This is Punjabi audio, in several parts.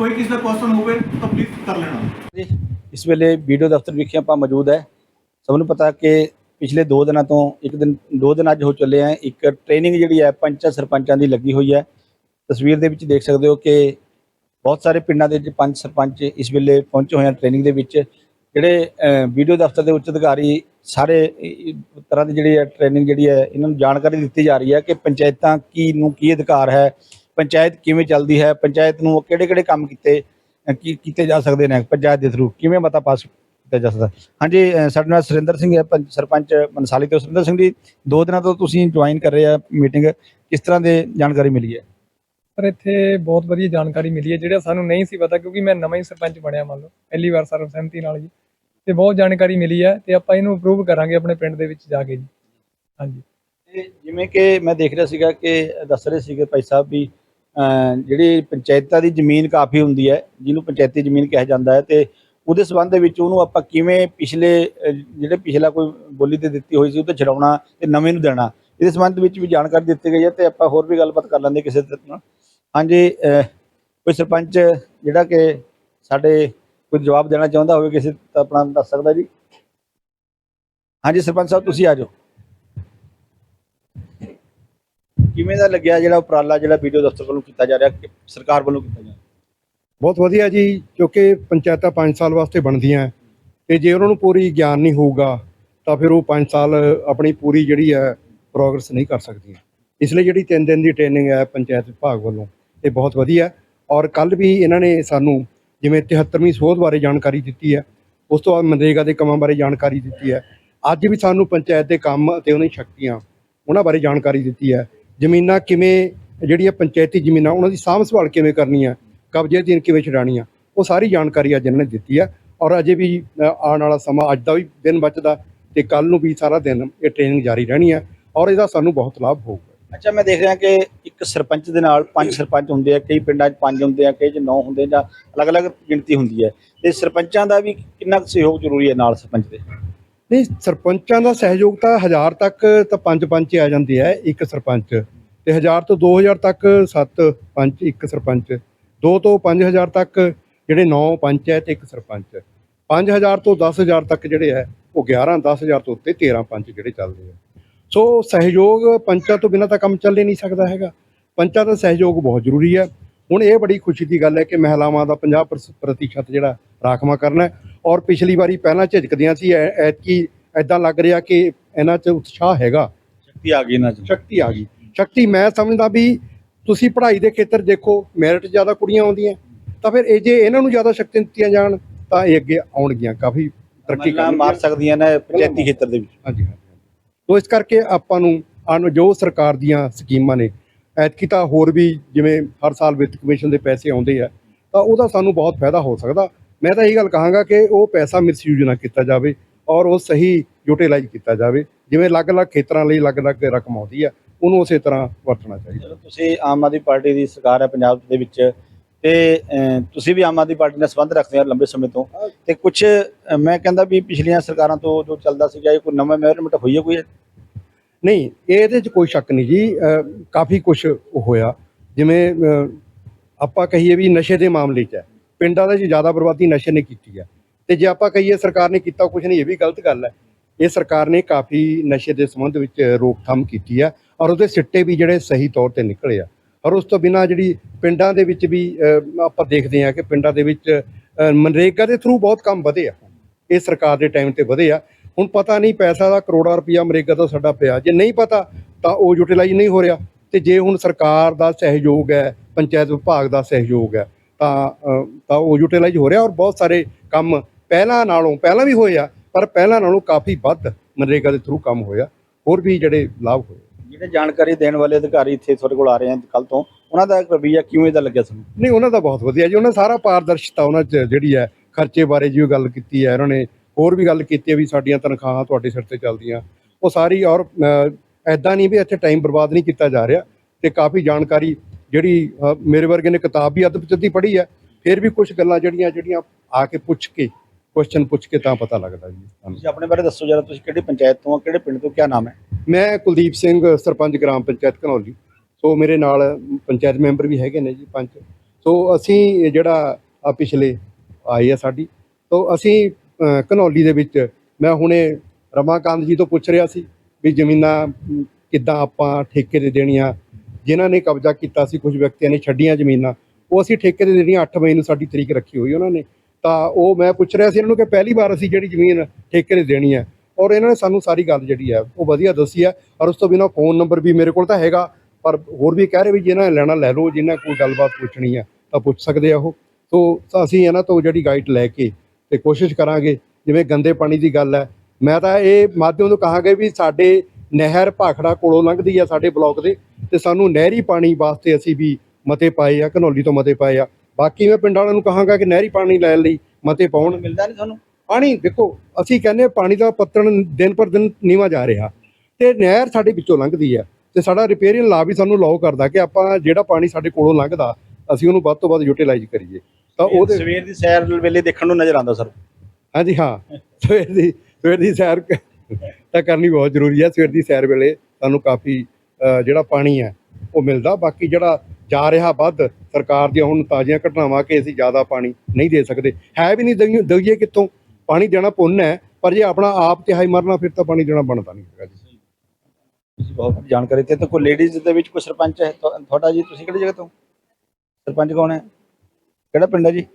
ਕੋਈ ਕਿਸੇ ਦਾ ਕੁਐਸਚਨ ਹੋਵੇ ਤਾਂ ਪਲੀਜ਼ ਕਰ ਲੈਣਾ। ਜੀ ਇਸ ਵੇਲੇ ਵੀਡੀਓ ਦਫ਼ਤਰ ਵਿਖੇ ਆਪਾਂ ਮੌਜੂਦ ਹੈ। ਸਭ ਨੂੰ ਪਤਾ ਕਿ ਪਿਛਲੇ 2 ਦਿਨਾਂ ਤੋਂ ਇੱਕ ਦਿਨ 2 ਦਿਨ ਅੱਜ ਹੋ ਚੱਲੇ ਆ। ਇੱਕ ਟ੍ਰੇਨਿੰਗ ਜਿਹੜੀ ਹੈ ਪੰਚਾਂ ਸਰਪੰਚਾਂ ਦੀ ਲੱਗੀ ਹੋਈ ਹੈ। ਤਸਵੀਰ ਦੇ ਵਿੱਚ ਦੇਖ ਸਕਦੇ ਹੋ ਕਿ ਬਹੁਤ ਸਾਰੇ ਪਿੰਡਾਂ ਦੇ ਪੰਜ ਸਰਪੰਚ ਇਸ ਵੇਲੇ ਪਹੁੰਚੇ ਹੋਏ ਆ ਟ੍ਰੇਨਿੰਗ ਦੇ ਵਿੱਚ। ਜਿਹੜੇ ਅਹ, ਵੀਡੀਓ ਦਫ਼ਤਰ ਦੇ ਉੱਚ ਅਧਿਕਾਰੀ ਸਾਰੇ ਤਰ੍ਹਾਂ ਦੀ ਜਿਹੜੀ ਹੈ ਟ੍ਰੇਨਿੰਗ ਜਿਹੜੀ ਹੈ ਇਹਨਾਂ ਨੂੰ ਜਾਣਕਾਰੀ ਦਿੱਤੀ ਜਾ ਰਹੀ ਹੈ ਕਿ ਪੰਚਾਇਤਾਂ ਕੀ ਨੂੰ ਕੀ ਅਧਿਕਾਰ ਹੈ। ਪੰਚਾਇਤ ਕਿਵੇਂ ਚੱਲਦੀ ਹੈ ਪੰਚਾਇਤ ਨੂੰ ਕਿਹੜੇ ਕਿਹੜੇ ਕੰਮ ਕੀਤੇ ਕੀ ਕੀਤੇ ਜਾ ਸਕਦੇ ਨੇ ਪੰਚਾਇਤ ਦੇ ਥਰੂ ਕਿਵੇਂ ਮਤਾ ਪਾਸ ਕੀਤਾ ਜਾ ਸਕਦਾ? ਹਾਂਜੀ ਸਾਡੇ ਨਾਲ ਸੁਰਿੰਦਰ ਸਿੰਘ ਹੈ ਪੰਚ- ਸਰਪੰਚ ਮਨਸਾਲੀ ਤੋਂ। ਸੁਰਿੰਦਰ ਸਿੰਘ ਜੀ ਦੋ ਦਿਨਾਂ ਤੋਂ ਤੁਸੀਂ ਜੁਆਇਨ ਕਰ ਰਹੇ ਆ ਮੀਟਿੰਗ ਕਿਸ ਤਰ੍ਹਾਂ ਦੇ ਜਾਣਕਾਰੀ ਮਿਲੀ ਹੈ? ਪਰ ਇੱਥੇ ਬਹੁਤ ਵਧੀਆ ਜਾਣਕਾਰੀ ਮਿਲੀ ਹੈ ਜਿਹੜਾ ਸਾਨੂੰ ਨਹੀਂ ਸੀ ਪਤਾ ਕਿਉਂਕਿ ਮੈਂ ਨਵਾਂ ਹੀ ਸਰਪੰਚ ਬਣਿਆ ਮੰਨ ਲਓ ਪਹਿਲੀ ਵਾਰ ਸਰਬਸੰਮਤੀ ਨਾਲ ਜੀ। ਤੇ ਬਹੁਤ ਜਾਣਕਾਰੀ ਮਿਲੀ ਹੈ ਤੇ ਆਪਾਂ ਇਹਨੂੰ ਅਪਰੂਵ ਕਰਾਂਗੇ ਆਪਣੇ ਪਿੰਡ ਦੇ ਵਿੱਚ ਜਾ ਕੇ ਜੀ। ਹਾਂਜੀ। ਤੇ ਜਿਵੇਂ ਕਿ ਮੈਂ ਦੇਖ ਰਿਹਾ ਸੀਗਾ ਕਿ ਦੱਸ ਰਹੇ ਸੀਗੇ ਭਾਈ ਸਾਹਿਬ ਵੀ ਜਿਹੜੀ ਪੰਚਾਇਤਾਂ ਦੀ ਜ਼ਮੀਨ ਕਾਫੀ ਹੁੰਦੀ ਹੈ, ਜਿਹਨੂੰ ਪੰਚਾਇਤੀ ਜ਼ਮੀਨ ਕਿਹਾ ਜਾਂਦਾ ਹੈ ਤੇ ਉਹਦੇ ਸਬੰਧ ਦੇ ਵਿੱਚ ਉਹਨੂੰ ਆਪਾਂ ਕਿਵੇਂ ਪਿਛਲੇ ਜਿਹੜੇ ਪਿਛਲਾ ਕੋਈ ਬੋਲੀ ਤੇ ਦਿੱਤੀ ਹੋਈ ਸੀ, ਉਹ ਤੇ ਛਡਾਉਣਾ ਤੇ ਨਵੇਂ ਨੂੰ ਦੇਣਾ, ਇਹਦੇ ਸਬੰਧ ਵਿੱਚ ਵੀ ਜਾਣਕਾਰੀ ਦਿੱਤੀ ਗਈ ਹੈ ਤੇ ਆਪਾਂ ਹੋਰ ਵੀ ਗੱਲਬਾਤ ਕਰ ਲੈਂਦੇ ਕਿਸੇ ਤਰ੍ਹਾਂ ਨਾਲ। ਹਾਂਜੀ ਕੋਈ ਸਰਪੰਚ ਜਿਹੜਾ ਕਿ ਸਾਡੇ ਕੋਈ ਜਵਾਬ ਦੇਣਾ ਚਾਹੁੰਦਾ ਹੋਵੇ ਕਿਸੇ ਤਾਂ ਆਪਣਾ ਦੱਸ ਸਕਦਾ ਜੀ? ਹਾਂਜੀ, ਸਰਪੰਚ ਸਾਹਿਬ, ਤੁਸੀਂ ਆ ਜਾਓ। ਕਿਵੇਂ ਦਾ ਲੱਗਿਆ ਜਿਹੜਾ ਉਪਰਾਲਾ, ਜਿਹੜਾ ਵੀਡੀਓ ਦਫ਼ਤਰ ਵੱਲੋਂ ਕੀਤਾ ਜਾ ਰਿਹਾ, ਕਿ ਸਰਕਾਰ ਵੱਲੋਂ ਕੀਤਾ ਜਾ ਰਿਹਾ? ਬਹੁਤ ਵਧੀਆ ਜੀ, ਕਿਉਂਕਿ ਪੰਚਾਇਤਾਂ 5 ਸਾਲ ਵਾਸਤੇ ਬਣਦੀਆਂ ਹੈ, ਤੇ ਜੇ ਉਹਨਾਂ ਨੂੰ ਪੂਰੀ ਗਿਆਨ ਨਹੀਂ ਹੋਊਗਾ, ਤਾਂ ਫਿਰ ਉਹ 5 ਸਾਲ ਆਪਣੀ ਪੂਰੀ ਜਿਹੜੀ ਹੈ ਪ੍ਰੋਗਰੈਸ ਨਹੀਂ ਕਰ ਸਕਦੀਆਂ। ਇਸ ਲਈ ਜਿਹੜੀ 3 ਦਿਨ ਦੀ ਟ੍ਰੇਨਿੰਗ ਹੈ ਪੰਚਾਇਤ ਵਿਭਾਗ ਵੱਲੋਂ, ਇਹ ਬਹੁਤ ਵਧੀਆ ਔਰ ਕੱਲ ਵੀ ਇਹਨਾਂ ਨੇ ਸਾਨੂੰ ਜਿਵੇਂ 73ਵੀਂ ਸੋਧ ਬਾਰੇ ਜਾਣਕਾਰੀ ਦਿੱਤੀ ਹੈ, ਉਸ ਤੋਂ ਬਾਅਦ ਮਨਰੇਗਾ ਦੇ ਕੰਮਾਂ ਬਾਰੇ ਜਾਣਕਾਰੀ ਦਿੱਤੀ ਹੈ। ਅੱਜ ਵੀ ਸਾਨੂੰ ਪੰਚਾਇਤ ਦੇ ਕੰਮ ਅਤੇ ਉਹਨਾਂ ਦੀ ਸ਼ਕਤੀਆਂ, ਉਹਨਾਂ ਬਾਰੇ ਜਾਣਕਾਰੀ ਦਿੱਤੀ ਹੈ। ਜ਼ਮੀਨਾਂ ਕਿਵੇਂ ਜਿਹੜੀਆਂ ਪੰਚਾਇਤੀ ਜ਼ਮੀਨਾਂ ਉਹਨਾਂ ਦੀ ਸਾਂਭ ਸੰਭਾਲ ਕਿਵੇਂ ਕਰਨੀ ਹੈ ਕਬਜ਼ੇ ਦੀਆਂ ਕਿਵੇਂ ਛਡਾਣੀਆਂ ਉਹ ਸਾਰੀ ਜਾਣਕਾਰੀ ਅੱਜ ਇਹਨਾਂ ਨੇ ਦਿੱਤੀ ਹੈ ਔਰ ਅਜੇ ਵੀ ਆਉਣ ਵਾਲਾ ਸਮਾਂ ਅੱਜ ਦਾ ਵੀ ਦਿਨ ਬਚਦਾ ਤੇ ਕੱਲ ਨੂੰ ਵੀ ਸਾਰਾ ਦਿਨ ਇਹ ਟ੍ਰੇਨਿੰਗ ਜਾਰੀ ਰਹਿਣੀ ਹੈ ਔਰ ਇਹਦਾ ਸਾਨੂੰ ਬਹੁਤ ਲਾਭ ਹੋਊਗਾ। ਅੱਛਾ ਮੈਂ ਦੇਖ ਰਿਹਾ ਕਿ ਇੱਕ ਸਰਪੰਚ ਦੇ ਨਾਲ ਪੰਜ ਸਰਪੰਚ ਹੁੰਦੇ ਆ ਕਈ ਪਿੰਡਾਂ 'ਚ ਪੰਜ ਹੁੰਦੇ ਆ ਕਈ 'ਚ ਨੌ ਹੁੰਦੇ ਜਾਂ ਅਲੱਗ-ਅਲੱਗ ਗਿਣਤੀ ਹੁੰਦੀ ਹੈ ਤੇ ਸਰਪੰਚਾਂ ਦਾ ਵੀ ਕਿੰਨਾ ਕੁ ਸਹਿਯੋਗ ਜ਼ਰੂਰੀ ਹੈ ਨਾਲ ਸਰਪੰਚ ਦੇ? ਨਹੀਂ ਸਰਪੰਚਾਂ ਦਾ ਸਹਿਯੋਗ ਤਾਂ ਹਜ਼ਾਰ ਤੱਕ ਤਾਂ ਪੰਜ ਪੰਚ ਹੀ ਆ ਜਾਂਦੇ ਆ ਇੱਕ ਸਰਪੰਚ। ਤੇ ਹਜ਼ਾਰ ਤੋਂ 2000 ਤੱਕ ਸੱਤ ਪੰਚ ਇੱਕ ਸਰਪੰਚ 2 ਤੋਂ 5000 ਤੱਕ ਜਿਹੜੇ 9 ਪੰਚ ਹੈ ਤੇ ਇੱਕ ਸਰਪੰਚ। 5000 ਤੋਂ 10000 ਤੱਕ ਜਿਹੜੇ ਹੈ ਉਹ 11 10000 ਤੋਂ ਉੱਤੇ 13 ਪੰਚ ਜਿਹੜੇ ਚੱਲਦੇ ਆ। ਸੋ ਸਹਿਯੋਗ ਪੰਚਾਂ ਤੋਂ ਬਿਨਾਂ ਤਾਂ ਕੰਮ ਚੱਲ ਹੀ ਨਹੀਂ ਸਕਦਾ ਹੈਗਾ। ਪੰਚਾਂ ਦਾ ਸਹਿਯੋਗ ਬਹੁਤ ਜ਼ਰੂਰੀ ਹੈ। ਹੁਣ ਇਹ ਬੜੀ ਖੁਸ਼ੀ ਦੀ ਗੱਲ ਹੈ ਕਿ ਮਹਿਲਾਵਾਂ ਦਾ 50% ਪ੍ਰਸ- ਪ੍ਰਤੀਸ਼ਤ ਜਿਹੜਾ ਰਾਖਵਾ ਕਰਨਾ ਹੈ ਔਰ ਪਿਛਲੀ ਵਾਰੀ ਪਹਿਲਾਂ ਝਿਜਕਦੀਆਂ ਸੀ ਐਤਕੀ ਐਦਾਂ ਲੱਗ ਰਿਹਾ ਕਿ ਇਹਨਾਂ 'ਚ ਉਤਸ਼ਾਹ ਹੈਗਾ। ਸ਼ਕਤੀ ਆ ਗਈ ਇਹਨਾਂ 'ਚ। ਸ਼ਕਤੀ ਆ ਗਈ। ਸ਼ਕਤੀ ਮੈਂ ਸਮਝਦਾ ਵੀ ਤੁਸੀਂ ਪੜ੍ਹਾਈ ਦੇ ਖੇਤਰ ਦੇਖੋ ਮੈਰਿਟ ਜ਼ਿਆਦਾ ਕੁੜੀਆਂ ਆਉਂਦੀਆਂ ਤਾਂ ਫਿਰ ਇਹ ਜੇ ਇਹਨਾਂ ਨੂੰ ਜ਼ਿਆਦਾ ਸ਼ਕਤੀ ਦਿੱਤੀਆਂ ਜਾਣ ਤਾਂ ਇਹ ਅੱਗੇ ਆਉਣਗੀਆਂ ਕਾਫੀ ਤਰੱਕੀ ਕਰਨਗੀਆਂ ਮਾਰ ਸਕਦੀਆਂ ਨੇ ਪੰਚਾਇਤੀ ਖੇਤਰ ਦੇ ਵਿੱਚ। ਹਾਂਜੀ ਹਾਂਜੀ ਤੋ ਇਸ ਕਰਕੇ ਆਪਾਂ ਨੂੰ ਅਨ ਜੋ ਸਰਕਾਰ ਦੀਆਂ ਸਕੀਮਾਂ ਨੇ ਐਤਕੀ ਤਾਂ ਹੋਰ ਵੀ ਜਿਵੇਂ ਹਰ ਸਾਲ ਵਿੱਤ ਕਮਿਸ਼ਨ ਦੇ ਪੈਸੇ ਆਉਂਦੇ ਆ ਤਾਂ ਉਹਦਾ ਸਾਨੂੰ ਬਹੁਤ ਫਾਇਦਾ ਹੋ ਸਕਦਾ। ਮੈਂ ਤਾਂ ਇਹ ਗੱਲ ਕਹਾਂਗਾ ਕਿ ਉਹ ਪੈਸਾ ਮਿਸਯੂਜ਼ ਨਾ ਕੀਤਾ ਜਾਵੇ ਔਰ ਉਹ ਸਹੀ ਯੂਟਿਲਾਈਜ਼ ਕੀਤਾ ਜਾਵੇ। ਜਿਵੇਂ ਅਲੱਗ-ਅਲੱਗ ਖੇਤਰਾਂ ਲਈ ਅਲੱਗ-ਅਲੱਗ ਰਕਮ ਆਉਂਦੀ ਆ ਉਹਨੂੰ ਉਸੇ ਤਰ੍ਹਾਂ ਵਰਤਣਾ ਚਾਹੀਦਾ। ਜਦੋਂ ਤੁਸੀਂ ਆਮ ਆਦਮੀ ਪਾਰਟੀ ਦੀ ਸਰਕਾਰ ਹੈ ਪੰਜਾਬ ਦੇ ਵਿੱਚ ਤੇ ਤੁਸੀਂ ਵੀ ਆਮ ਆਦਮੀ ਪਾਰਟੀ ਨਾਲ ਸੰਬੰਧ ਰੱਖਦੇ ਹੋ ਲੰਬੇ ਸਮੇਂ ਤੋਂ। ਤੇ ਕੁਝ ਮੈਂ ਕਹਿੰਦਾ ਵੀ ਪਿਛਲੀਆਂ ਸਰਕਾਰਾਂ ਤੋਂ ਜੋ ਚੱਲਦਾ ਸੀਗਾ ਇਹ ਕੋਈ ਨਵਾਂ ਮੈਰਿਟ ਹੋਈ ਹੈ ਕੋਈ? ਨਹੀਂ ਇਹਦੇ 'ਚ ਕੋਈ ਸ਼ੱਕ ਨਹੀਂ ਜੀ। ਕਾਫੀ ਕੁਝ ਹੋਇਆ। ਜਿਵੇਂ ਆਪਾਂ ਕਹੀਏ ਵੀ ਨਸ਼ੇ ਦੇ ਮਾਮਲੇ 'ਚ ਪਿੰਡਾਂ ਦੇ 'ਚ ਜ਼ਿਆਦਾ ਬਰਬਾਦੀ ਨਸ਼ੇ ਨੇ ਕੀਤੀ ਹੈ। ਤੇ ਜੇ ਆਪਾਂ ਕਹੀਏ ਸਰਕਾਰ ਨੇ ਕੀਤਾ ਕੁਝ ਨਹੀਂ ਇਹ ਵੀ ਗਲਤ ਗੱਲ ਹੈ। ਇਹ ਸਰਕਾਰ ਨੇ ਕਾਫੀ ਨਸ਼ੇ ਦੇ ਸੰਬੰਧ ਵਿੱਚ ਰੋਕਥਾਮ ਕੀਤੀ ਹੈ। ਔਰ ਉਹਦੇ ਸਿੱਟੇ ਵੀ ਜਿਹੜੇ ਸਹੀ ਤੌਰ ਤੇ ਨਿਕਲੇ ਆ। ਔਰ ਉਸ ਤੋਂ ਬਿਨਾਂ ਜਿਹੜੀ ਪਿੰਡਾਂ ਦੇ ਵਿੱਚ ਵੀ ਆਪਾਂ ਦੇਖਦੇ ਹਾਂ ਕਿ ਪਿੰਡਾਂ ਦੇ ਵਿੱਚ ਮਨਰੇਗਾ ਦੇ ਥਰੂ ਬਹੁਤ ਕੰਮ ਵਧੇ ਆ। ਇਹ ਸਰਕਾਰ ਦੇ ਟਾਈਮ ਤੇ ਵਧੇ ਆ। ਹੁਣ ਪਤਾ ਨਹੀਂ ਪੈਸਾ ਦਾ ਕਰੋੜਾਂ ਰੁਪਇਆ ਮਨਰੇਗਾ ਤੋਂ ਸਾਡਾ ਪਿਆ। ਜੇ ਨਹੀਂ ਪਤਾ, ਤਾਂ ਉਹ ਯੂਟਿਲਾਈਜ਼ ਨਹੀਂ ਹੋ ਰਿਹਾ। ਤੇ ਜੇ ਹੁਣ ਸਰਕਾਰ ਦਾ ਸਹਿਯੋਗ ਹੈ, ਪੰਚਾਇਤ ਵਿਭਾਗ ਦਾ ਸਹਿਯੋਗ ਹੈ, ਤਾਂ ਤਾਂ ਉਹ ਯੂਟਿਲਾਈਜ਼ ਹੋ ਰਿਹਾ। ਔਰ ਬਹੁਤ ਸਾਰੇ ਕੰਮ ਪਹਿਲਾਂ ਨਾਲੋਂ, ਪਹਿਲਾਂ ਵੀ ਹੋਏ ਆ, ਪਰ ਪਹਿਲਾਂ ਨਾਲੋਂ ਕਾਫੀ ਵੱਧ ਮਨਰੇਗਾ ਦੇ ਥਰੂ ਕੰਮ ਹੋਇਆ। ਹੋਰ ਵੀ ਜਿਹੜੇ ਲਾਭ ਹੋਏ ਜਿਹੜੇ ਜਾਣਕਾਰੀ ਦੇਣ ਵਾਲੇ ਅਧਿਕਾਰੀ ਇੱਥੇ ਤੁਹਾਡੇ ਕੋਲ ਆ ਰਹੇ ਹਨ ਕੱਲ ਤੋਂ, ਉਹਨਾਂ ਦਾ ਰਵੱਈਆ ਕਿਉਂ ਇਹਦਾ ਲੱਗਿਆ ਤੁਹਾਨੂੰ? ਨਹੀਂ, ਉਹਨਾਂ ਦਾ ਬਹੁਤ ਵਧੀਆ ਜੀ, ਉਹਨਾਂ ਸਾਰਾ ਪਾਰਦਰਸ਼ਤਾ ਉਹਨਾਂ 'ਚ ਜਿਹੜੀ ਹੈ, ਖਰਚੇ ਬਾਰੇ ਜੀ ਗੱਲ ਕੀਤੀ ਹੈ ਉਹਨਾਂ ਨੇ, ਹੋਰ ਵੀ ਗੱਲ ਕੀਤੀ ਹੈ ਵੀ ਸਾਡੀਆਂ ਤਨਖਾਹਾਂ ਤੁਹਾਡੇ ਸਿਰ ਤੇ ਚੱਲਦੀਆਂ। ਉਹ ਸਾਰੀ ਔਰ ਐਦਾਂ ਨਹੀਂ ਵੀ ਇੱਥੇ ਟਾਈਮ ਬਰਬਾਦ ਨਹੀਂ ਕੀਤਾ ਜਾ ਰਿਹਾ ਤੇ ਕਾਫੀ ਜਾਣਕਾਰੀ ਜਿਹੜੀ ਮੇਰੇ ਵਰਗੇ ਨੇ ਕਿਤਾਬ ਵੀ ਅੱਧ ਚੱਦੀ ਪੜ੍ਹੀ ਹੈ, ਫਿਰ ਵੀ ਕੁਝ ਗੱਲਾਂ ਜਿਹੜੀਆਂ ਜਿਹੜੀਆਂ ਆ ਕੇ ਪੁੱਛ ਕੇ ਕੁਐਸਚਨ ਪੁੱਛ ਕੇ ਤਾਂ ਪਤਾ ਲੱਗਦਾ ਜੀ ਤੁਸੀਂ ਆਪਣੇ ਬਾਰੇ ਦੱਸੋ ਜਰਾ ਤੁਸੀਂ ਕਿਹੜੀ ਪੰਚਾਇਤ ਤੋਂ ਹੋ ਕਿਹੜੇ ਪਿੰਡ ਤੋਂ ਕੀ ਨਾਮ ਹੈ? ਮੈਂ ਕੁਲਦੀਪ ਸਿੰਘ ਸਰਪੰਚ ਗ੍ਰਾਮ ਪੰਚਾਇਤ ਘਨੌਲੀ। ਸੋ ਮੇਰੇ ਨਾਲ ਪੰਚਾਇਤ ਮੈਂਬਰ ਵੀ ਹੈਗੇ ਨੇ ਜੀ ਪੰਚ ਸੋ ਅਸੀਂ ਜਿਹੜਾ ਆ ਪਿਛਲੇ ਆਈ ਆ ਸਾਡੀ ਤੋਂ ਅਸੀਂ ਅ, ਘਨੌਲੀ ਦੇ ਵਿੱਚ ਮੈਂ ਹੁਣੇ ਰਮਾਕਾਂਤ ਜੀ ਤੋਂ ਪੁੱਛ ਰਿਹਾ ਸੀ ਵੀ ਜ਼ਮੀਨਾਂ ਅਮ, ਕਿੱਦਾਂ ਆਪਾਂ ਠੇਕੇ ਤੇ ਦੇਣੀਆਂ। ਜਿਨ੍ਹਾਂ ਨੇ ਕਬਜ਼ਾ ਕੀਤਾ ਸੀ ਕੁਝ ਵਿਅਕਤੀਆਂ ਨੇ ਛੱਡੀਆਂ ਜ਼ਮੀਨਾਂ। ਉਹ ਅਸੀਂ ਠੇਕੇ ਤੇ ਦੇਣੀਆਂ 8 ਮਈ ਨੂੰ ਸਾਡੀ ਤਰੀਕ ਰੱਖੀ ਹੋਈ ਉਹਨਾਂ ਨੇ। ਤਾਂ ਉਹ ਮੈਂ ਪੁੱਛ ਰਿਹਾ ਸੀ ਇਹਨਾਂ ਨੂੰ ਕਿ ਪਹਿਲੀ ਵਾਰ ਅਸੀਂ ਜਿਹੜੀ ਜ਼ਮੀਨ ਠੇਕੇ ਤੇ ਦੇਣੀ ਹੈ। ਔਰ ਇਹਨਾਂ ਨੇ ਸਾਨੂੰ ਸਾਰੀ ਗੱਲ ਜਿਹੜੀ ਹੈ, ਉਹ ਵਧੀਆ ਦੱਸੀ ਹੈ। ਔਰ ਉਸ ਤੋਂ ਬਿਨਾਂ ਫੋਨ ਨੰਬਰ ਵੀ ਮੇਰੇ ਕੋਲ ਤਾਂ ਹੈਗਾ, ਪਰ ਹੋਰ ਵੀ ਕਹਿ ਰਹੇ ਵੀ ਜਿਹਨਾਂ ਨੇ ਲੈਣਾ ਲੈ ਲਓ, ਜਿਹਨਾਂ ਕੋਈ ਗੱਲਬਾਤ ਪੁੱਛਣੀ ਹੈ, ਤਾਂ ਪੁੱਛ ਸਕਦੇ ਆ ਉਹ। ਸੋ ਅਸੀਂ ਇਹਨਾਂ ਤੋਂ ਜਿਹੜੀ ਗਾਈਡ ਲੈ ਕੇ ਤੇ ਕੋਸ਼ਿਸ਼ ਕਰਾਂਗੇ, ਜਿਵੇਂ ਗੰਦੇ ਪਾਣੀ ਦੀ ਗੱਲ ਹੈ। ਮੈਂ ਤਾਂ ਇਹ ਮਾਧਿਅਮ ਨੂੰ ਕਹਾਂਗੇ ਵੀ ਸਾਡੇ ਨਹਿਰ ਭਾਖੜਾ ਕੋਲੋਂ ਲੰਘਦੀ ਆ ਸਾਡੇ ਬਲਾਕ ਦੇ, ਤੇ ਸਾਨੂੰ ਨਹਿਰੀ ਪਾਣੀ ਵਾਸਤੇ ਅਸੀਂ ਵੀ ਮਤੇ ਪਾਏ ਆ, ਘਨੌਲੀ ਤੋਂ ਮਤੇ ਪਾਏ ਆ। ਬਾਕੀ ਮੈਂ ਪਿੰਡ ਵਾਲਿਆਂ ਨੂੰ ਕਹਾਂਗਾ ਕਿ ਨਹਿਰੀ ਪਾਣੀ ਲੈਣ ਲਈ ਮਤੇ ਪਾਉਣ। ਮਿਲਦਾ ਨਹੀਂ ਤੁਹਾਨੂੰ? ਪਾਣੀ ਦੇਖੋ ਅਸੀਂ ਕਹਿੰਦੇ ਪਾਣੀ ਦਾ ਪੱਤਣ ਦਿਨ ਪਰ ਦਿਨ ਨੀਵਾ ਜਾ ਰਿਹਾ। ਤੇ ਨਹਿਰ ਸਾਡੇ ਵਿੱਚੋਂ ਲੰਘਦੀ ਹੈ ਤੇ ਸਾਡਾ ਰਿਪੇਰੀਅਨ ਲਾ ਵੀ ਸਾਨੂੰ ਅਲਾਉ ਕਰਦਾ ਕਿ ਆਪਾਂ ਜਿਹੜਾ ਪਾਣੀ ਸਾਡੇ ਕੋਲੋਂ ਲੰਘਦਾ ਅਸੀਂ ਉਹਨੂੰ ਵੱਧ ਤੋਂ ਵੱਧ ਯੂਟਿਲਾਈਜ਼ ਕਰੀਏ। ਤਾਂ ਉਹਦੇ ਸਵੇਰ ਦੀ ਸੈਰ ਵੇਲੇ ਦੇਖਣ ਨੂੰ ਨਜ਼ਰ ਆਉਂਦਾ ਸਰ। ਹਾਂਜੀ ਹਾਂ। ਸਵੇਰ ਦੀ ਸਵੇਰ ਦੀ ਸੈਰ ਤਾਂ ਕਰਨੀ ਬਹੁਤ ਜ਼ਰੂਰੀ ਹੈ। ਸਵੇਰ ਦੀ ਸੈਰ ਵੇਲੇ ਸਾਨੂੰ ਕਾਫੀ ਜਿਹੜਾ ਪਾਣੀ ਹੈ ਉਹ ਮਿਲਦਾ। ਬਾਕੀ ਜਿਹੜਾ ਜਾ ਰਿਹਾ ਵੱਧ ਸਰਕਾਰ ਦੀਆਂ ਹੁਣ ਤਾਜ਼ੀਆਂ ਘਟਨਾਵਾਂ ਕਿ ਅਸੀਂ ਜ਼ਿਆਦਾ ਪਾਣੀ ਨਹੀਂ ਦੇ ਸਕਦੇ। ਹੈ ਵੀ ਨਹੀਂ ਦਈਏ- ਦਈਏ ਕਿੱਥੋਂ? ਪਾਣੀ ਦੇਣਾ ਪੁੰਨ ਹੈ ਪਰ ਜੇ ਆਪਣਾ ਆਪ ਤਿਹਾਈ ਮਰਨਾ ਫਿਰ ਤਾਂ ਪਾਣੀ ਦੇਣਾ ਬਣਦਾ ਨਹੀਂ ਹੈਗਾ ਜੀ। ਤੁਸੀਂ ਬਹੁਤ ਜਾਣਕਾਰੀ ਤੇ ਕੋਈ ਲੇਡੀਜ਼ ਦੇ ਵਿੱਚ ਕੋਈ ਸਰਪੰਚ ਹੈ? ਤੁਹਾ- ਤੁਹਾਡਾ ਜੀ ਤੁਸੀਂ ਕਿਹੜੀ ਜਗ੍ਹਾ ਤੋਂ? ਸਰਪੰਚ ਕੌਣ ਹੈ? ਕਿਹੜਾ ਪਿੰਡ ਹੈ ਜੀ?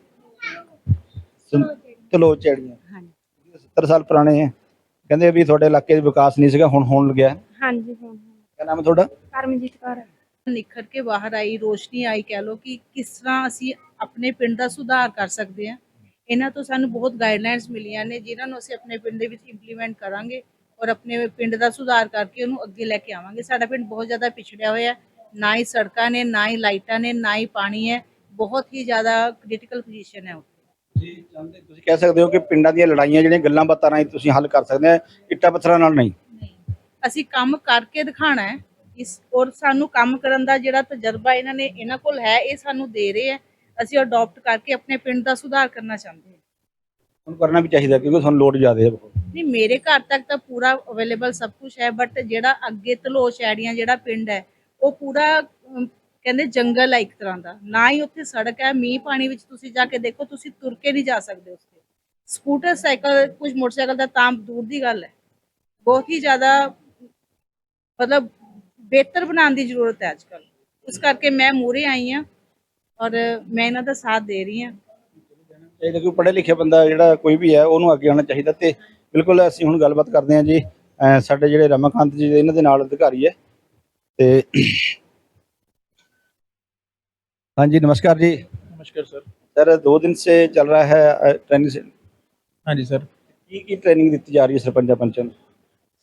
ਤਲੋ ਚੜੀਆਂ। ਹਾਂਜੀ। 70 ਸਾਲ ਪੁਰਾਣੇ ਹੈ। ਕਹਿੰਦੇ ਵੀ ਤੁਹਾਡੇ ਇਲਾਕੇ ਦਾ ਵਿਕਾਸ ਨਹੀਂ ਸੀਗਾ ਹੁਣ ਹੋਣ ਲੱਗਿਆ। ਹਾਂਜੀ ਹੁਣ ਕਿਆ ਨਾਮ ਹੈ ਤੁਹਾਡਾ? ਕਰਮਜੀਤ ਕੌਰ। ਨਿਖਰ ਕੇ ਬਾਹਰ ਆਈ ਰੋਸ਼ਨੀ ਆਈ ਕਹਿ ਲੋ ਕਿ ਕਿਸ ਤਰ੍ਹਾਂ ਅਸੀਂ ਆਪਣੇ ਪਿੰਡ ਦਾ ਸੁਧਾਰ ਕਰ ਸਕਦੇ ਹਾਂ। ਇਹਨਾਂ ਤੋਂ ਸਾਨੂੰ ਬਹੁਤ ਗਾਈਡਲਾਈਨਸ ਮਿਲੀਆਂ ਨੇ ਜਿਨ੍ਹਾਂ ਨੂੰ ਅਸੀਂ ਆਪਣੇ ਪਿੰਡ ਦੇ ਵਿੱਚ ਇੰਪਲੀਮੈਂਟ ਕਰਾਂਗੇ ਔਰ ਆਪਣੇ ਪਿੰਡ ਦਾ ਸੁਧਾਰ ਕਰਕੇ ਉਹਨੂੰ ਅੱਗੇ ਲੈ ਕੇ ਆਵਾਂਗੇ। ਸਾਡਾ ਪਿੰਡ ਬਹੁਤ ਜ਼ਿਆਦਾ ਪਿਛੜਿਆ ਹੋਇਆ ਹੈ। ਨਾ ਹੀ ਸੜਕਾਂ ਨੇ ਨਾ ਹੀ ਲਾਈਟਾਂ ਨੇ ਨਾ ਹੀ ਪਾਣੀ ਹੈ। ਬਹੁਤ ਹੀ ਜ਼ਿਆਦਾ ਕ੍ਰਿਟੀਕਲ ਪੋਜੀਸ਼ਨ ਹੈ ਜੀ ਚਾਹੁੰਦੇ ਤੁਸੀਂ ਕਹਿ ਸਕਦੇ ਹੋ ਕਿ ਪਿੰਡਾਂ ਦੀਆਂ ਲੜਾਈਆਂ ਜਿਹੜੀਆਂ ਗੱਲਾਂ ਬਾਤਾਂ ਰਾਹੀਂ ਤੁਸੀਂ ਹੱਲ ਕਰ ਸਕਦੇ ਹੋ ਇੱਟਾਂ ਪੱਥਰਾਂ ਨਾਲ ਨਹੀਂ? ਅਸੀਂ ਕੰਮ ਕਰਕੇ ਦਿਖਾਣਾ ਹੈ। ਇਸ ਔਰ ਸਾਨੂੰ ਕੰਮ ਕਰਨ ਦਾ ਜਿਹੜਾ ਤਜਰਬਾ ਇਹਨਾਂ ਨੇ ਇਹਨਾਂ ਕੋਲ ਹੈ ਇਹ ਸਾਨੂੰ ਦੇ ਰਹੇ ਹੈ। ਅਸੀਂ ਅਡਾਪਟ ਕਰਕੇ ਆਪਣੇ ਪਿੰਡ ਦਾ ਸੁਧਾਰ ਕਰਨਾ ਚਾਹੁੰਦੇ ਹਾਂ। ਹੁਣ ਕਰਨਾ ਵੀ ਚਾਹੀਦਾ ਕਿਉਂਕਿ ਤੁਹਾਨੂੰ ਲੋਡ ਜ਼ਿਆਦਾ ਹੈ ਨਹੀਂ ਮੇਰੇ ਘਰ ਤੱਕ ਤਾਂ ਪੂਰਾ ਅਵੇਲੇਬਲ ਸਭ ਕੁਝ ਹੈ ਬਟ ਜਿਹੜਾ ਅੱਗੇ ਤਲੋਸ਼ ਐੜੀਆਂ ਜਿਹੜਾ ਪਿੰਡ ਹੈ ਉਹ ਪੂਰਾ ਕਹਿੰਦੇ ਜੰਗਲ ਹੈ ਇੱਕ ਤਰ੍ਹਾਂ ਦਾ। ਨਾ ਹੀ ਉੱਥੇ ਸੜਕ ਹੈ ਮੀਂਹ ਪਾਣੀ ਵਿੱਚ ਤੁਸੀਂ ਜਾ ਕੇ ਦੇਖੋ ਤੁਸੀਂ ਤੁਰ ਕੇ ਨਹੀਂ ਜਾ ਸਕਦੇ ਤੇ ਸਕੂਟਰ ਸਾਈਕਲ ਕੁਝ ਮੋਟਰਸਾਈਕਲ ਦਾ ਤਾਂ ਦੂਰ ਦੀ ਗੱਲ ਹੈ। ਬਹੁਤ ਹੀ ਜ਼ਿਆਦਾ ਮਤਲਬ ਬਿਹਤਰ ਬਣਾਉਣ ਦੀ ਜ਼ਰੂਰਤ ਹੈ ਅੱਜ ਉਸ ਕਰਕੇ ਮੈਂ ਮੂਰੇ ਆਈ ਆ ਔਰ ਮੈਂ ਇਹਨਾਂ ਦਾ ਸਾਥ ਦੇ ਰਹੀ ਆ ਚਾਹੀਦਾ ਕਿ ਪੜ੍ਹੇ ਲਿਖਿਆ ਬੰਦਾ ਜਿਹੜਾ ਕੋਈ ਵੀ ਹੈ ਉਹਨੂੰ ਅੱਗੇ ਆਉਣਾ ਚਾਹੀਦਾ ਤੇ ਬਿਲਕੁਲ ਅਸੀਂ ਹੁਣ ਗੱਲਬਾਤ ਕਰਦੇ ਹਾਂ ਜੀ। ਸਾਡੇ ਜਿਹੜੇ ਰਮਕਾਂਤ ਜੀ ਇਹਨਾਂ ਦੇ ਨਾਲ ਅਧਿਕਾਰੀ ਹੈ। ਤੇ ਹਾਂਜੀ ਨਮਸਕਾਰ ਜੀ। ਨਮਸਕਾਰ ਸਰ। ਸਰ ਦੋ ਦਿਨ ਸੇ ਚੱਲ ਰਿਹਾ ਹੈ ਟ੍ਰੇਨਿੰਗ ਹਾਂਜੀ ਸਰ। ਕੀ ਕੀ ਟ੍ਰੇਨਿੰਗ ਦਿੱਤੀ ਜਾ ਰਹੀ ਹੈ ਸਰਪੰਚਾਂ ਪੰਚਾਂ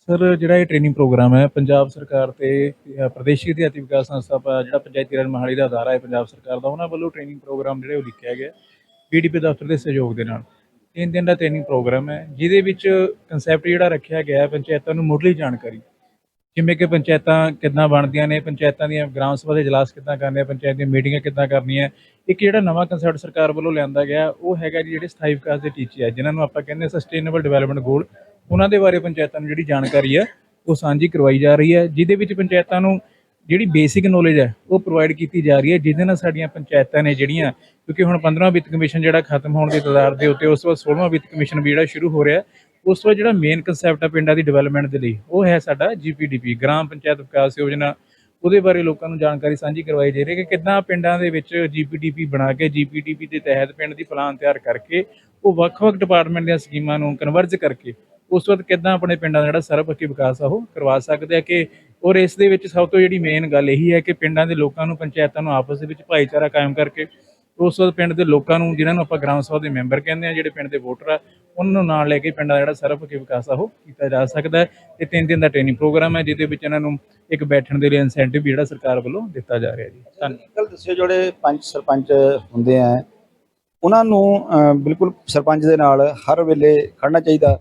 ਸਰ, ਜਿਹੜਾ ਇਹ ਟ੍ਰੇਨਿੰਗ ਪ੍ਰੋਗਰਾਮ ਹੈ, ਪੰਜਾਬ ਸਰਕਾਰ ਤੇ ਪ੍ਰਦੇਸ਼ੀ ਅਧਿਆਤੀ ਵਿਕਾਸ ਸੰਸਥਾ ਜਿਹੜਾ ਪੰਚਾਇਤੀ ਰਾਜ ਮਹਾਲੀ ਦਾ ਅਦਾਰਾ ਹੈ ਪੰਜਾਬ ਸਰਕਾਰ ਦਾ, ਉਹਨਾਂ ਵੱਲੋਂ ਟ੍ਰੇਨਿੰਗ ਪ੍ਰੋਗਰਾਮ ਜਿਹੜੇ ਉਹ ਲਿਖਿਆ ਗਿਆ ਪੀਡੀਪੀ ਦਫ਼ਤਰ ਦੇ ਸਹਿਯੋਗ ਦੇ ਨਾਲ। ਤਿੰਨ ਦਿਨ ਦਾ ਟ੍ਰੇਨਿੰਗ ਪ੍ਰੋਗਰਾਮ ਹੈ, ਜਿਹਦੇ ਵਿੱਚ ਕਨਸੈਪਟ ਜਿਹੜਾ ਰੱਖਿਆ ਗਿਆ ਹੈ ਪੰਚਾਇਤਾਂ ਨੂੰ ਮੁੱਢਲੀ ਜਾਣਕਾਰੀ। ਜਿਵੇਂ ਕਿ ਪੰਚਾਇਤਾਂ ਕਿੱਦਾਂ ਬਣਦੀਆਂ ਨੇ, ਪੰਚਾਇਤਾਂ ਦੀਆਂ ਗ੍ਰਾਮ ਸਭਾ ਦੇ ਇਜਲਾਸ ਕਿੱਦਾਂ ਕਰਨੇ ਆ ਪੰਚਾਇਤ ਦੀਆਂ ਮੀਟਿੰਗਾਂ ਕਿੱਦਾਂ ਕਰਨੀਆਂ ਇੱਕ ਜਿਹੜਾ ਨਵਾਂ ਕਨਸੈਪਟ ਸਰਕਾਰ ਵੱਲੋਂ ਲਿਆਂਦਾ ਗਿਆ, ਉਹ ਹੈਗਾ ਜੀ ਜਿਹੜੇ ਸਥਾਈ ਵਿਕਾਸ ਦੇ ਟੀਚੇ ਆ, ਜਿਨ੍ਹਾਂ ਨੂੰ ਆਪਾਂ ਕਹਿੰਦੇ ਸਸਟੇਨੇਬਲ ਡਿਵੈਲਪਮੈਂਟ ਗੋਲ ਉਹਨਾਂ ਦੇ ਬਾਰੇ ਪੰਚਾਇਤਾਂ ਨੂੰ ਜਿਹੜੀ ਜਾਣਕਾਰੀ ਹੈ, ਉਹ ਸਾਂਝੀ ਕਰਵਾਈ ਜਾ ਰਹੀ ਹੈ, ਜਿਹਦੇ ਵਿੱਚ ਪੰਚਾਇਤਾਂ ਨੂੰ ਜਿਹੜੀ ਬੇਸਿਕ ਨੌਲੇਜ ਹੈ, ਉਹ ਪ੍ਰੋਵਾਈਡ ਕੀਤੀ ਜਾ ਰਹੀ ਹੈ, ਜਿਹਦੇ ਨਾਲ ਸਾਡੀਆਂ ਪੰਚਾਇਤਾਂ ਨੇ ਜਿਹੜੀਆਂ, ਕਿਉਂਕਿ ਹੁਣ 15ਵਾਂ ਵਿੱਤ ਕਮਿਸ਼ਨ ਜਿਹੜਾ ਖਤਮ ਹੋਣ ਦੀ ਤਦਾਰ ਦੇ ਉੱਤੇ, ਉਸ ਤੋਂ ਬਾਅਦ 16ਵਾਂ ਵਿੱਤ ਕਮਿਸ਼ਨ ਵੀ ਜਿਹੜਾ ਸ਼ੁਰੂ ਹੋ ਰਿਹਾ ਉਸ ਤੋਂ ਬਾਅਦ ਜਿਹੜਾ ਮੇਨ ਕਨਸੈਪਟ ਆ ਪਿੰਡਾਂ ਦੀ ਡਿਵੈਲਪਮੈਂਟ ਦੇ ਲਈ, ਉਹ ਹੈ ਸਾਡਾ ਜੀਪੀਡੀਪੀ ਗ੍ਰਾਮ ਪੰਚਾਇਤ ਵਿਕਾਸ ਯੋਜਨਾ। ਉਹਦੇ ਬਾਰੇ ਲੋਕਾਂ ਨੂੰ ਜਾਣਕਾਰੀ ਸਾਂਝੀ ਕਰਵਾਈ ਜਾ ਰਹੀ ਹੈ ਕਿ ਕਿੱਦਾਂ ਪਿੰਡਾਂ ਦੇ ਵਿੱਚ ਜੀਪੀਡੀਪੀ ਬਣਾ ਕੇ ਜੀਪੀਡੀਪੀ ਦੇ ਤਹਿਤ ਪਿੰਡ ਦੀ ਪਲਾਨ ਤਿਆਰ ਕਰਕੇ, ਉਹ ਵੱਖ-ਵੱਖ ਡਿਪਾਰਟਮੈਂਟ ਦੀਆਂ ਸਕੀਮਾਂ ਨੂੰ ਕਨਵਰਜ ਕਰਕੇ ਉਸ ਵਕਤ ਬਾਅਦ ਕਿੱਦਾਂ ਆਪਣੇ ਪਿੰਡਾਂ ਦਾ ਜਿਹੜਾ ਸਰਬਪੱਖੀ ਵਿਕਾਸ ਆ, ਉਹ ਕਰਵਾ ਸਕਦੇ ਆ ਕਿ ਔਰ ਇਸ ਦੇ ਵਿੱਚ ਸਭ ਤੋਂ ਜਿਹੜੀ ਮੇਨ ਗੱਲ ਇਹੀ ਹੈ ਕਿ ਪਿੰਡਾਂ ਦੇ ਲੋਕਾਂ ਨੂੰ, ਪੰਚਾਇਤਾਂ ਨੂੰ ਆਪਸ ਦੇ ਵਿੱਚ ਭਾਈਚਾਰਾ ਕਾਇਮ ਕਰਕੇ ਉਸ ਵਕਤ ਪਿੰਡ ਦੇ ਲੋਕਾਂ ਨੂੰ, ਜਿਨ੍ਹਾਂ ਨੂੰ ਆਪਾਂ ਗ੍ਰਾਮ ਸਭਾ ਦੇ ਮੈਂਬਰ ਕਹਿੰਦੇ ਆ, ਜਿਹੜੇ ਪਿੰਡ ਦੇ ਵੋਟਰ ਆ, ਉਹਨਾਂ ਨੂੰ ਨਾਲ ਲੈ ਕੇ ਪਿੰਡਾਂ ਦਾ ਜਿਹੜਾ ਸਰਬਪੱਖੀ ਵਿਕਾਸ ਆ, ਉਹ ਕੀਤਾ ਜਾ ਸਕਦਾ ਹੈ। ਇਹ ਤਿੰਨ ਦਿਨ ਦਾ ਟ੍ਰੇਨਿੰਗ ਪ੍ਰੋਗਰਾਮ ਹੈ, ਜਿਹਦੇ ਵਿੱਚ ਇਹਨਾਂ ਨੂੰ ਇੱਕ ਬੈਠਣ ਦੇ ਲਈ ਇਨਸੈਂਟਿਵ ਜਿਹੜਾ ਸਰਕਾਰ ਵੱਲੋਂ ਦਿੱਤਾ ਜਾ ਰਿਹਾ ਜੀ। ਧੰਨਵਾਦ ਗੱਲ ਦੱਸਿਓ, ਜਿਹੜੇ ਪੰਚ ਸਰਪੰਚ ਹੁੰਦੇ ਆ, ਉਹਨਾਂ ਨੂੰ ਬਿਲਕੁਲ ਸਰਪੰਚ ਦੇ ਨਾਲ ਹਰ ਵੇਲੇ ਖੜਨਾ ਚਾਹੀਦਾ।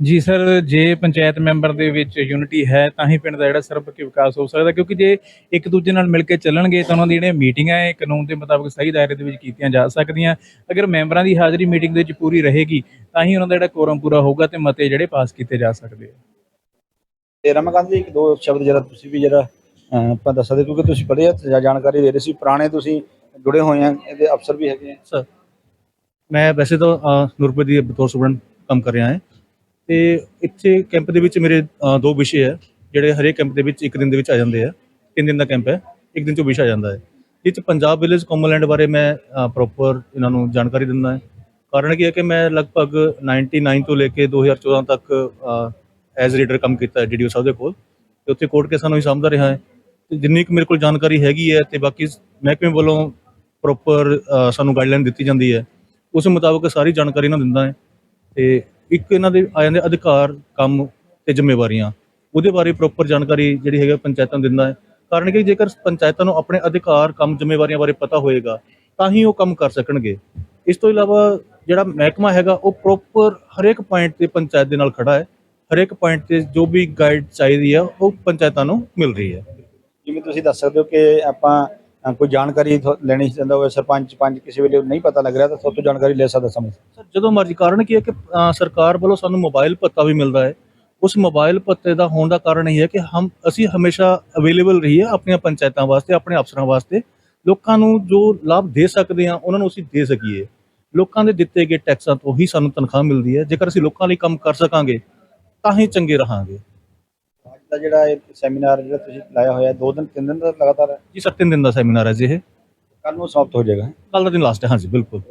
ਜੀ ਸਰ ਜੇ ਪੰਚਾਇਤ ਮੈਂਬਰ ਦੇ ਵਿੱਚ ਯੂਨਿਟੀ ਹੈ ਤਾਂ ਹੀ ਪਿੰਡ ਦਾ ਜਿਹੜਾ ਸਰਬਪੱਖੀ ਵਿਕਾਸ ਹੋ ਸਕਦਾ ਕਿਉਂਕਿ ਜੇ ਇੱਕ ਦੂਜੇ ਨਾਲ ਮਿਲ ਕੇ ਚੱਲਣਗੇ ਤਾਂ ਉਹਨਾਂ ਦੀ ਜਿਹੜੀਆਂ ਮੀਟਿੰਗਾਂ ਹੈ ਕਾਨੂੰਨ ਦੇ ਮੁਤਾਬਕ ਸਹੀ ਦਾਇਰੇ ਦੇ ਵਿੱਚ ਕੀਤੀਆਂ ਜਾ ਸਕਦੀਆਂ। ਅਗਰ ਮੈਂਬਰਾਂ ਦੀ ਹਾਜ਼ਰੀ ਮੀਟਿੰਗ ਦੇ ਵਿੱਚ ਪੂਰੀ ਰਹੇਗੀ ਤਾਂ ਹੀ ਉਹਨਾਂ ਦਾ ਜਿਹੜਾ ਕੋਰਮ ਪੂਰਾ ਹੋਊਗਾ ਤੇ ਮਤੇ ਜਿਹੜੇ ਪਾਸ ਕੀਤੇ ਜਾ ਸਕਦੇ ਆ। ਤੇ ਰਮਾਕਾਂਤ ਜੀ ਇੱਕ ਦੋ ਸ਼ਬਦ ਜਰਾ ਤੁਸੀਂ ਵੀ ਜਰਾ ਅ, ਆਪਾਂ ਦੱਸ ਸਕਦੇ ਕਿਉਂਕਿ ਤੁਸੀਂ ਪੜ੍ਹੇ ਆ ਜਾਂ ਜਾਣਕਾਰੀ ਦੇ ਰਹੇ ਸੀ ਪੁਰਾਣੇ ਤੁਸੀਂ ਜੁੜੇ ਹੋਏ ਆ ਇਹਦੇ ਅਫਸਰ ਵੀ ਹੈਗੇ ਆ। ਮੈਂ ਵੈਸੇ ਤਾਂ ਨੂਰਪੁਰ ਦੀ ਬਤੌਰ ਸਟੂਡੈਂਟ ਕੰਮ ਕਰ ਰਿਹਾ ਹਾਂ। ਤੇ ਇੱਥੇ ਕੈਂਪ ਦੇ ਵਿੱਚ ਮੇਰੇ ਅ, ਦੋ ਵਿਸ਼ੇ ਹੈ ਜਿਹੜੇ ਹਰੇਕ ਕੈਂਪ ਦੇ ਵਿੱਚ ਇੱਕ ਦਿਨ ਦੇ ਵਿੱਚ ਆ ਜਾਂਦੇ ਆ ਤਿੰਨ ਦਿਨ ਦਾ ਕੈਂਪ ਹੈ ਇੱਕ ਦਿਨ ਚੋਂ ਵਿਸ਼ਾ ਆ ਜਾਂਦਾ ਹੈ। ਇਹ 'ਚ ਪੰਜਾਬ ਵਿਲੇਜ ਕਾਮਨਲੈਂਡ ਬਾਰੇ ਮੈਂ ਪ੍ਰੋਪਰ ਇਹਨਾਂ ਨੂੰ ਜਾਣਕਾਰੀ ਦਿੰਦਾ ਹੈ। ਕਾਰਨ ਕੀ ਹੈ ਕਿ ਮੈਂ ਲਗਭਗ 99 ਤੋਂ ਲੈ ਕੇ 2014 ਤੱਕ ਐਜ਼ ਰੀਡਰ ਕੰਮ ਕੀਤਾ ਹੈ ਡੀਡੀਓ ਸਾਹਿਬ ਦੇ ਕੋਲ। ਤੇ ਉੱਥੇ ਕੋਰਟ ਕੇਸਾਂ ਨੂੰ ਹੀ ਸਾਂਭਦਾ ਰਿਹਾ ਹੈ। ਤੇ ਜਿੰਨੀ ਕੁ ਮੇਰੇ ਕੋਲ ਜਾਣਕਾਰੀ ਹੈਗੀ ਹੈ ਤੇ ਬਾਕੀ ਮਹਿਕਮੇ ਵੱਲੋਂ ਪ੍ਰੋਪਰ ਸਾਨੂੰ ਗਾਈਡਲਾਈਨ ਦਿੱਤੀ ਜਾਂਦੀ ਹੈ ਉਸ ਮੁਤਾਬਕ ਸਾਰੀ ਜਾਣਕਾਰੀ ਇਹਨਾਂ ਨੂੰ ਦਿੰਦਾ ਹੈ। ਤੇ ਇੱਕ ਇਹਨਾਂ ਦੇ ਆ ਜਾਂਦੇ ਅਧਿਕਾਰ, ਕੰਮ ਤੇ ਜ਼ਿੰਮੇਵਾਰੀਆਂ। ਉਹਦੇ ਬਾਰੇ ਪ੍ਰੋਪਰ ਜਾਣਕਾਰੀ ਜਿਹੜੀ ਹੈਗਾ ਪੰਚਾਇਤਾਂ ਨੂੰ ਦਿੰਦਾ ਹੈ। ਕਾਰਨ ਕਿ ਜੇਕਰ ਪੰਚਾਇਤਾਂ ਨੂੰ ਆਪਣੇ ਅਧਿਕਾਰ, ਕੰਮ, ਜ਼ਿੰਮੇਵਾਰੀਆਂ ਬਾਰੇ ਪਤਾ ਹੋਏਗਾ, ਤਾਂ ਹੀ ਉਹ ਕੰਮ ਕਰ ਸਕਣਗੇ। ਇਸ ਤੋਂ ਇਲਾਵਾ ਜਿਹੜਾ ਮਹਿਕਮਾ ਹੈਗਾ, ਉਹ ਪ੍ਰੋਪਰ ਹਰੇਕ ਪੁਆਇੰਟ ਤੇ ਪੰਚਾਇਤ ਦੇ ਨਾਲ ਖੜਾ ਹੈ। ਹਰੇਕ ਪੁਆਇੰਟ ਤੇ ਜੋ ਵੀ ਗਾਈਡ ਚਾਹੀਦੀ ਹੈ, ਉਹ ਪੰਚਾਇਤਾਂ ਨੂੰ ਮਿਲ ਰਹੀ ਹੈ। ਜਿਵੇਂ ਤੁਸੀਂ ਦੱਸ ਸਕਦੇ ਹੋ ਕਿ ਆਪਾਂ ਕੋਈ ਜਾਣਕਾਰੀ ਥੋ- ਲੈਣੀ ਚਾਹੁੰਦਾ ਹੋਵੇ ਸਰਪੰਚ ਪੰਚ ਕਿਸੇ ਵੇਲੇ ਨਹੀਂ ਪਤਾ ਲੱਗ ਰਿਹਾ ਤਾਂ ਤੁਹਾਡੇ ਤੋਂ ਜਾਣਕਾਰੀ ਲੈ ਸਕਦਾ ਸਮੇਂ ਸਰ। ਜਦੋਂ ਮਰਜ਼ੀ ਕਾਰਨ ਕੀ ਹੈ ਕਿ ਅ, ਸਰਕਾਰ ਵੱਲੋਂ ਸਾਨੂੰ ਮੋਬਾਈਲ ਭੱਤਾ ਵੀ ਮਿਲਦਾ ਹੈ। ਉਸ ਮੋਬਾਈਲ ਭੱਤੇ ਦਾ ਹੋਣ ਦਾ ਕਾਰਨ ਇਹ ਹੈ ਕਿ ਹਮ ਅਸੀਂ ਹਮੇਸ਼ਾ ਅਵੇਲੇਬਲ ਰਹੀਏ ਆਪਣੀਆਂ ਪੰਚਾਇਤਾਂ ਵਾਸਤੇ ਆਪਣੇ ਅਫਸਰਾਂ ਵਾਸਤੇ। ਲੋਕਾਂ ਨੂੰ ਜੋ ਲਾਭ ਦੇ ਸਕਦੇ ਹਾਂ ਉਹਨਾਂ ਨੂੰ ਅਸੀਂ ਦੇ ਸਕੀਏ। ਲੋਕਾਂ ਦੇ ਦਿੱਤੇ ਗਏ ਟੈਕਸਾਂ ਤੋਂ ਹੀ ਸਾਨੂੰ ਤਨਖਾਹ ਮਿਲਦੀ ਹੈ। ਜੇਕਰ ਅਸੀਂ ਲੋਕਾਂ ਲਈ ਕੰਮ ਕਰ ਸਕਾਂਗੇ ਤਾਂ ਹੀ ਚੰਗੇ ਰਹਾਂਗੇ। ਦਾ ਜਿਹੜਾ ਇਹ ਸੈਮੀਨਾਰ ਜਿਹੜਾ ਤੁਸੀਂ ਲਾਇਆ ਹੋਇਆ ਦੋ ਦਿਨ ਤਿੰਨ ਦਿਨ ਦਾ ਲਗਾਤਾਰ? ਹੈ ਜੀ ਸਰ ਤਿੰਨ ਦਿਨ ਦਾ ਸੈਮੀਨਾਰ ਹੈ ਜੀ ਇਹ। ਕੱਲ ਨੂੰ ਸਮਾਪਤ ਹੋ ਜਾਏਗਾ। ਕੱਲ ਦਾ ਦਿਨ ਲਾਸਟ ਹੈ ਹਾਂਜੀ ਬਿਲਕੁਲ।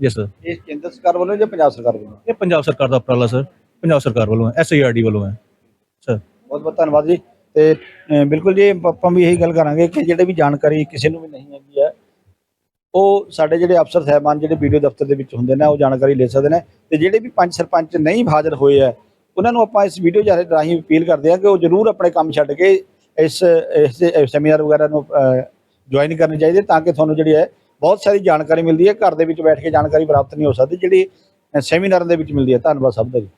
ਯੈਸ ਸਰ ਇਹ ਕੇਂਦਰ ਸਰਕਾਰ ਵੱਲੋਂ ਜਾਂ ਪੰਜਾਬ ਸਰਕਾਰ ਵੱਲੋਂ? ਇਹ ਪੰਜਾਬ ਸਰਕਾਰ ਦਾ ਉਪਰਾਲਾ ਸਰ ਪੰਜਾਬ ਸਰਕਾਰ ਵੱਲੋਂ ਹੈ ਐਸਆਈਆਰਡੀ ਵੱਲੋਂ ਹੈ ਬਹੁਤ ਬਹੁਤ ਧੰਨਵਾਦ ਜੀ। ਤੇ ਬਿਲਕੁਲ ਜੀ ਆਪਾਂ ਵੀ ਇਹੀ ਗੱਲ ਕਰਾਂਗੇ ਕਿ ਜਿਹੜੇ ਵੀ ਜਾਣਕਾਰੀ ਕਿਸੇ ਨੂੰ ਵੀ ਨਹੀਂ ਹੈਗੀ ਹੈ ਉਹ ਸਾਡੇ ਜਿਹੜੇ ਅਫਸਰ ਸਾਹਿਬਾਨ ਜਿਹੜੇ ਵੀਡੀਓ ਦਫ਼ਤਰ ਦੇ ਵਿੱਚ ਹੁੰਦੇ ਨੇ ਉਹ ਜਾਣਕਾਰੀ ਲੈ ਸਕਦੇ ਨੇ। ਤੇ ਜਿਹੜੇ ਵੀ ਪੰਜ ਸਰਪੰਚ ਨਹੀਂ ਹਾਜ਼ਰ ਹੋਏ ਆ ਉਹਨਾਂ ਨੂੰ ਆਪਾਂ ਇਸ ਵੀਡੀਓ ਜਾਰੇ ਰਾਹੀਂ ਅਪੀਲ ਕਰਦੇ ਆ ਕਿ ਉਹ ਜ਼ਰੂਰ ਆਪਣੇ ਕੰਮ ਛੱਡ ਕੇ ਇਸ ਇਸ ਸੈਮੀਨਾਰ ਵਗੈਰਾ ਨੂੰ ਜੁਆਇਨ ਕਰਨੀ ਚਾਹੀਦੀ ਹੈ ਤਾਂ ਕਿ ਤੁਹਾਨੂੰ ਜਿਹੜੀ ਹੈ ਬਹੁਤ ਸਾਰੀ ਜਾਣਕਾਰੀ ਮਿਲਦੀ ਹੈ, ਘਰ ਦੇ ਵਿੱਚ ਬੈਠ ਕੇ ਜਾਣਕਾਰੀ ਪ੍ਰਾਪਤ ਨਹੀਂ ਹੋ ਸਕਦੀ, ਜਿਹੜੀ ਸੈਮੀਨਾਰਾਂ ਦੇ ਵਿੱਚ ਮਿਲਦੀ ਹੈ। ਧੰਨਵਾਦ ਸਭ ਦਾ ਜੀ।